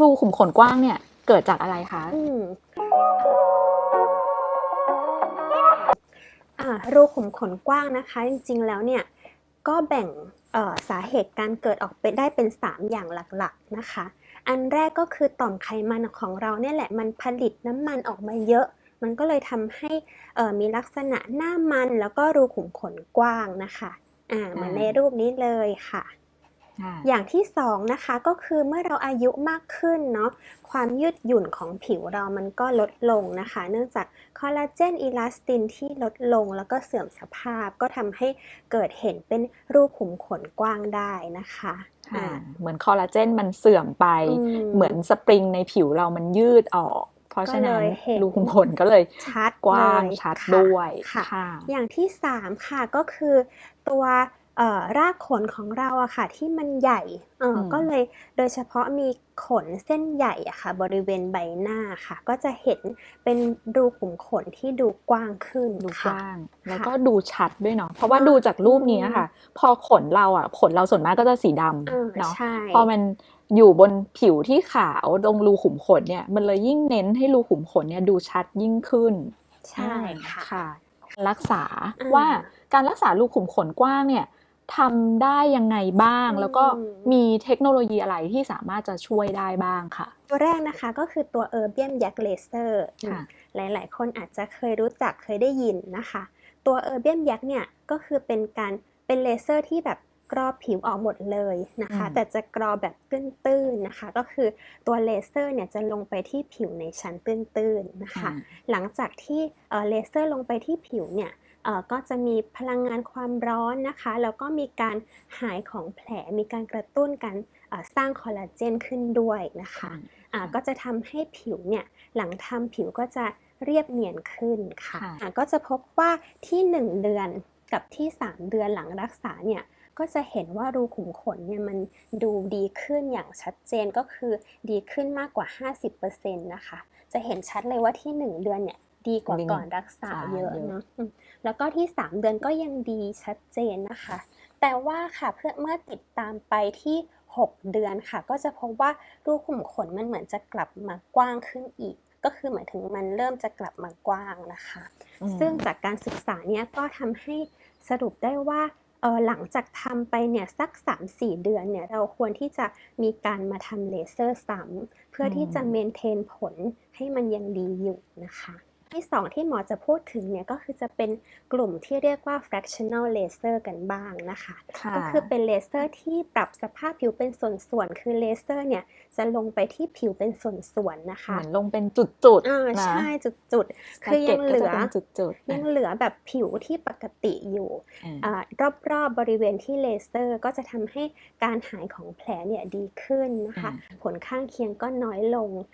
รูขุมขนกว้างเนี่ยเกิดจากอะไรคะอืมอ่ารูขุมขนกว้างนะคะ จริงๆแล้วเนี่ยก็แบ่งเอ่อสาเหตุการเกิดออกไปได้เป็น 3 อย่างหลักๆนะคะ อันแรกก็คือต่อมไขมันของเราเนี่ยแหละมันผลิตน้ำมันออกมาเยอะ มันก็เลยทำให้เอ่อมีลักษณะหน้ามันแล้วก็รูขุมขนกว้างนะคะอ่าเหมือนในรูปนี้เลยค่ะ อย่างที่สองนะคะก็คือเมื่อเราอายุมากขึ้นเนาะความยืดหยุ่นของผิวเรามันก็ลดลงนะคะ เนื่องจากคอลลาเจนอีลาสตินที่ลดลงแล้วก็เสื่อมสภาพก็ทำให้เกิดเห็นเป็นรูขุมขนกว้างได้นะคะอ่าอ่าเหมือนคอลลาเจนมันเสื่อมไปอืมเหมือนสปริงในผิวเรามันยืดออก เพราะฉะนั้นก็เลยเห็นรูขุมขนก็เลยชัดกว้างเลยชัดค่ะด้วยค่ะค่ะ อย่างที่สามค่ะก็คือตัวเอ่อ รากขนของเราอะค่ะ ที่มันใหญ่เอออมก็เลยโดยเฉพาะมีขนเส้นใหญ่อะค่ะ บริเวณใบหน้าค่ะ ก็จะเห็นเป็นรูขุมขนที่ดูกว้างขึ้นดูกค่ะว้างแล้วค่ะก็ดูชัดด้วยเนาะเพราะว่าดูจากรูปนี้ค่ะ พอขนเราอะขนเราส่วนมากก็จะสีดเออำเนาะใช่พอมันอยู่บนผิวที่ขาวตรงรูขุมขนเนี่ย มันเลยยิ่งเน้นให้รูขุมขนเนี่ยดูชัดยิ่งขึ้น ใช่ค่ะค่ะรักษาอ่าว่าการรักษารูขุมขนกว้างเนี่ย ทำได้ยังไงบ้างอืมแล้วก็มีเทคโนโลยีอะไรที่สามารถจะช่วยได้บ้างค่ะ ตัวแรกนะคะก็คือตัว Erbium Yak Laser ค่ะหลาย ๆ คนอาจจะเคยรู้จักเคยได้ยินนะคะ ตัว Erbium Yak เนี่ยก็คือเป็นการเป็นเลเซอร์ที่แบบกรอผิวออกหมดเลยนะคะอืมแต่จะกรอแบบตื้นๆนะคะ ก็คือตัวเลเซอร์เนี่ยจะลงไปที่ผิวในชั้นตื้นๆนะคะอ่าหลังจากที่เอ่อเลเซอร์ลงไปที่ผิวเนี่ยเอ่อ ก็จะมีพลังงานความร้อนนะคะ แล้วก็มีการหายของแผล มีการกระตุ้นการเอ่อสร้างคอลลาเจนขึ้นด้วยนะคะอ่าก็จะทำให้ผิวเนี่ยหลังทำผิวก็จะเรียบเนียนขึ้นค่ะค่ะอ่าก็จะพบว่าที่ 1 เดือนกับที่ 3 เดือนหลังรักษาเนี่ยก็จะเห็นว่ารูขุมขนเนี่ยมันดูดีขึ้นอย่างชัดเจนก็คือดีขึ้นมากกว่า 50%นะคะ จะเห็นชัดเลยว่าที่ 1 เดือนเนี่ย ดีกว่าดีก่อนรักษาใช่เยอะเยอะเนาะอืมแล้วก็ที่ 3 เดือนก็ยังดีชัดเจนนะคะ แต่ว่าค่ะเพื่อเมื่อติดตามไปที่ 6 เดือนค่ะ ก็จะพบว่ารูขุมขนมันเหมือนจะกลับมากว้างขึ้นอีก ก็คือหมายถึงมันเริ่มจะกลับมากว้างนะคะอืมซึ่งจากการศึกษาเนี้ยก็ทำให้สรุปได้ว่าเออหลังจากทำไปเนี่ยสัก 3-4 เดือนเนี่ยเราควรที่จะมีการมาทำเลเซอร์ซ้ำเพื่อที่จะเมนเทนผลให้มันยังดีอยู่นะคะ ที่สองที่หมอจะพูดถึงเนี่ยก็คือจะเป็นกลุ่มที่เรียกว่า fractional laser กันบ้างนะคะค่ะก็คือเป็นเลเซอร์ที่ปรับสภาพผิวเป็นส่วนๆ คือเลเซอร์เนี่ยจะลงไปที่ผิวเป็นส่วนๆ นะคะ เหมือนลงเป็นจุดอ่าๆนะใช่จุดๆ คือแพ็กเกยัจงก็เหลืจะอเป็นจุดๆยังนะเหลือแบบผิวที่ปกติอยู่อ่าอ่ารอบๆบริเวณที่เลเซอร์ก็จะทำให้การหายของแผลเนี่ยดีขึ้นนะคะ ผลข้างเคียงก็น้อยลงอะ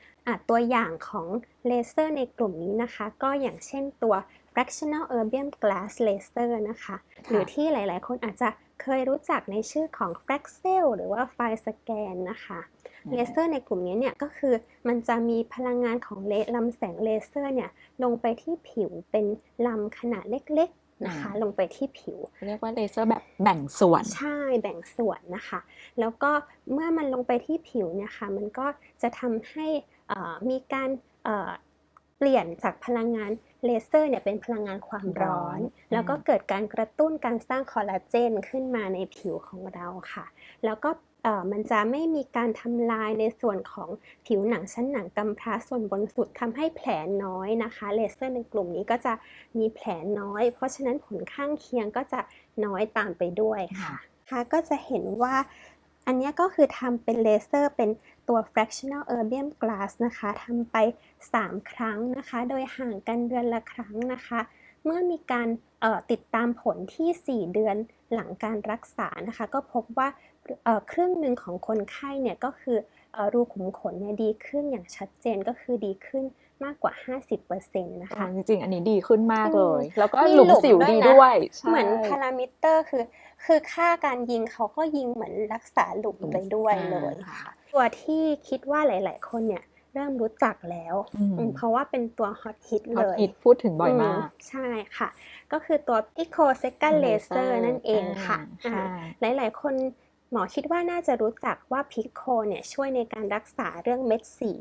ตัวอย่างของเลเซอร์ในกลุ่มนี้นะคะ ก็อย่างเช่นตัว fractional erbium glass laser นะคะ หรือที่หลาย ๆ คนอาจจะเคยรู้จักในชื่อของ Fraxel หรือว่าไฟสแกนนะคะเลเซอร์ในกลุ่มนี้เนี่ยก็คือมันจะมีพลังงานของเลลำแสงเลเซอร์เนี่ยลงไปที่ผิวเป็นลำขนาดเล็กๆนะคะอ่าลงไปที่ผิว เรียกว่าเลเซอร์แบบแบ่งส่วน ใช่แบ่งส่วนนะคะ แล้วก็เมื่อมันลงไปที่ผิวเนี่ยค่ะมันก็จะทำให้เอ่อ มีการเอ่อเปลี่ยนจากพลังงานเลเซอร์เนี่ยเป็นพลังงานความร้อนร้อนแล้วก็อืมเกิดการกระตุ้นการสร้างคอลลาเจนขึ้นมาในผิวของเราค่ะ แล้วก็เอ่อมันจะไม่มีการทำลายในส่วนของผิวหนังชั้นหนังกำพร้าส่วนบนสุดทำให้แผลน้อยนะคะเลเซอร์ในกลุ่มนี้ก็จะมีแผลน้อย เพราะฉะนั้นผลข้างเคียงก็จะน้อยตามไปด้วยค่ะค่ะก็จะเห็นว่า อันนี้ก็คือทำเป็นเลเซอร์เป็นตัว fractional erbium glass นะคะทำไป 3 ครั้งนะคะ โดยห่างกันเดือนละครั้งนะคะ เมื่อมีการออติดตามผลที่ 4 เดือนหลังการรักษานะคะ ก็พบว่าเครึ่งหนึ่งของคนไข้เนี่ยก็คืออรูขุมขนเนี่ยดีขึ้นอย่างชัดเจนก็คือดีขึ้น มากกว่า 50%นะคะอ่าจริงๆอันนี้ดีขึ้นมากเลย แล้วก็มีหลุมหลุมสิวด้วยดีนะด้วยใช่เหมือนพารามิเตอร์คือ คือค่าการยิงเขาก็ยิงเหมือนรักษาหลุมไปด้วยอ่าเลยค่ะ ตัวที่คิดว่าหลาย ๆ คนเนี่ยเริ่มรู้จักแล้วอืมอืมเพราะว่าเป็นตัวฮอตฮิตฮเลอตยฮิตพูดถึงบ่อยมาก ใช่ค่ะ ก็คือตัว Pico Second Laser นั่นเองค่ะอ่าอ่าใช่หลาย ๆ คน หมอคิดว่าน่าจะรู้จักว่าพิกโคเนี่ยช่วยในการรักษาเรื่องเม็ดสี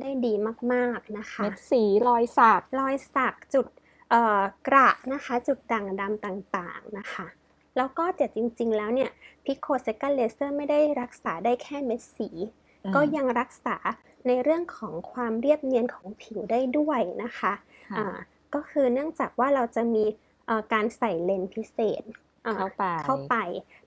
ได้ดีมากๆนะคะ เม็ดสีรอยสักรอยสักจุดเอ่อกระนะคะจุดด่างดำต่างๆนะคะ แล้วก็แต่จริงๆแล้วเนี่ยพิกโคเซกันเลเซอร์ไม่ได้รักษาได้แค่เม็ดสีอืมก็ยังรักษาในเรื่องของความเรียบเนียนของผิวได้ด้วยนะคะค่ะอ่าก็คือเนื่องจากว่าเราจะมีเอ่อการใส่เลนส์พิเศษอ่า เข้าไปเข้าไป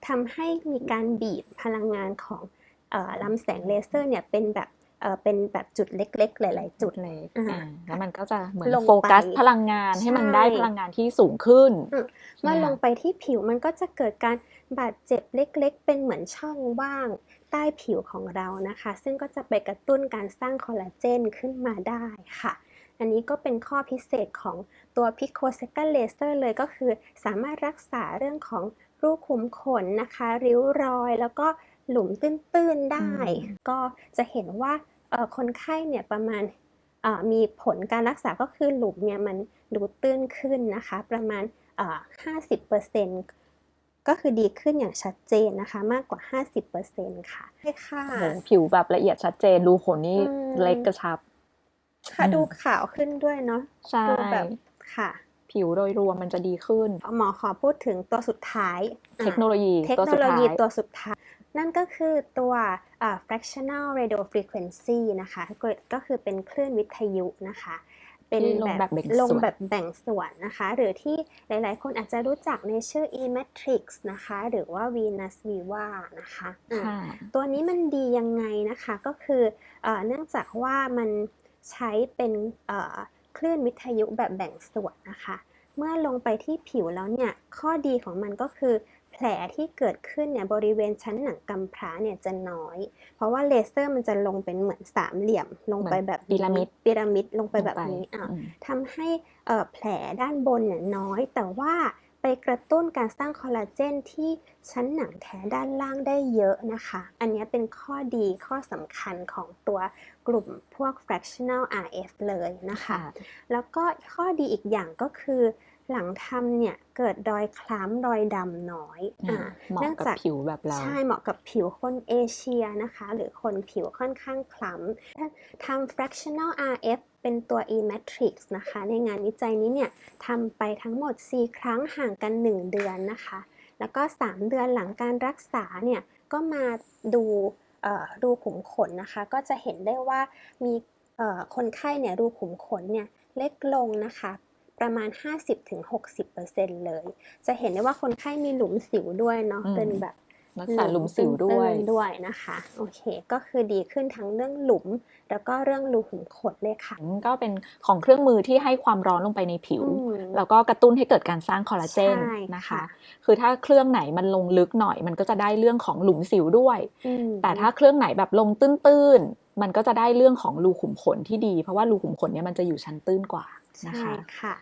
ทำให้มีการบีบพลังงานของเอ่อลำแสงเลเซอร์เนี่ยเป็นแบบเอ่อเป็นแบบจุดเล็ก ๆ หลาย ๆ จุจุดดเล็กอ่าอ่าแล้วมันก็จะเหมือนลงไปโฟกัสพลังงานให้มันได้ใช่พลังงานที่สูงขึ้นอืมเมื่อลงไปที่ผิวมันก็จะเกิดการบาดเจ็บเล็ก ๆ เป็นเหมือนช่องว่างใต้ผิวของเรานะคะ ซึ่งก็จะไปกระตุ้นการสร้างคอลลาเจนขึ้นมาได้ค่ะ อันนี้ก็เป็นข้อพิเศษของตัว Pico Second Laser เลยก็คือ สามารถรักษาเรื่องของรูขุมขนนะคะ ริ้วรอย แล้วก็หลุมตื้นๆได้อืมก็จะเห็นว่าเอ่อคนไข้เนี่ยประมาณเอ่อมีผลการรักษาก็คือหลุมเนี่ยมันดูตื้นขึ้นนะคะ ประมาณเอ่อ50%ก็คือดีขึ้นอย่างชัดเจนนะคะ มากกว่า 50%ค่ะใช่ค่ะโอ้โหผิวแบบละเอียดชัดเจนรูขนนี่อืมเล็กกระชับ ค่ะอืมดูขาวขึ้นด้วยเนาะใช่ดูแบบค่ะ ผิวโดยรวมมันจะดีขึ้น หมอขอพูดถึงตัวสุดท้าย เทคโนโลยีเทคตัวโนสุดโลท้ายียตัวสุดท้าย นั่นก็คือตัวอ่า fractional radio frequency นะคะ ก็ก็คือเป็นคลื่นวิทยุนะคะเป็นที่ลงแบบแบ่งส่วนลงแบบแบ่งส่วนนะคะ หรือที่หลาย ๆ คนอาจจะรู้จักในชื่อ e-matrix นะคะ หรือว่า Venus Viva นะคะอ่าค่ะตัวนี้มันดียังไงนะคะ ก็คือเออเนื่องจากว่ามัน ใช้เป็นเอ่อคลื่นวิทยุแบบแบ่งส่วนนะคะ เมื่อลงไปที่ผิวแล้วเนี่ย ข้อดีของมันก็คือ แผลที่เกิดขึ้นเนี่ยบริเวณชั้นหนังกำพร้าเนี่ยจะน้อย เพราะว่าเลเซอร์มันจะลงเป็นเหมือนสามเหลี่ยม ลงไปแบบนี้พีระมิดพีระมิดลงไปแบบลงนี้อะอืมทำให้เอ่อแผลด้านบนเนี่ยน้อยแต่ว่า ไปกระตุ้นการสร้างคอลลาเจนที่ชั้นหนังแท้ด้านล่างได้เยอะนะคะ อันนี้เป็นข้อดีข้อสำคัญของตัวกลุ่มพวก fractional RF เลยนะคะ แล้วก็ข้อดีอีกอย่างก็คือ หลังทำเนี่ยเกิดรอยคล้ำรอยดำน้อยอ่าอ่าเหมาะเนื่องกับจากผิวแบบเรา ใช่เหมาะกับผิวคนเอเชียนะคะ หรือคนผิวค่อนข้างคล้ำทำ fractional RF เป็นตัว e-matrix นะคะ ในงานวิจัยนี้เนี่ยทำไปทั้งหมด 4 ครั้งห่างกัน 1 เดือนนะคะ แล้วก็ 3 เดือนหลังการรักษาเนี่ยก็มาดูเอ่อรูขุมขนนะคะ ก็จะเห็นได้ว่ามีเอ่อคนไข้เนี่ยรูขุมขนเนี่ยเล็กลงนะคะ ประมาณ 50-60%เลย จะเห็นได้ว่าคนไข้มีหลุมสิวด้วยเนาะอืมเป็นแบบรักษาหลุมสิวด้วยตื้นๆด้วยนะคะโอเคก็คือดีขึ้นทั้งเรื่องหลุม แล้วก็เรื่องรูขุมขนเลยค่ะก็เป็นของเครื่องมือที่ให้ความร้อนลงไปในผิวอืมแล้วก็กระตุ้นให้เกิดการสร้างคอลลาเจนใช่นะคะค่ะคือถ้าเครื่องไหนมันลงลึกหน่อย มันก็จะได้เรื่องของหลุมสิวด้วยอืมแต่ถ้าเครื่องไหนแบบลงตื้นๆมันก็จะได้เรื่องของรูขุมขนที่ดี เพราะว่ารูขุมขนเนี่ยมันจะอยู่ชั้นตื้นกว่านะใช่คะค่ะ